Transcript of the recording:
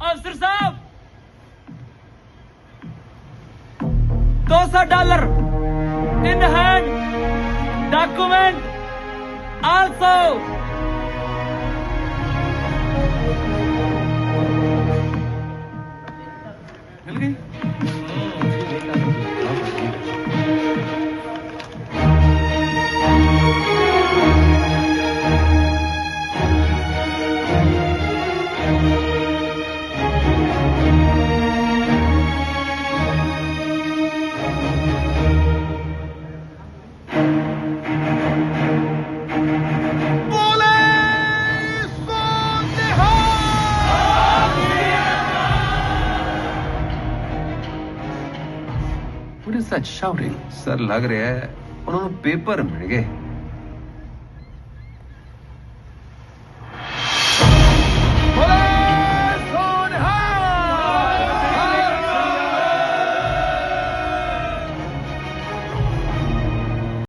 अफसर साहब। दो सौ dollar in hand document also. Police शouting sir lag raha hai उन्होंने पेपर मिल गए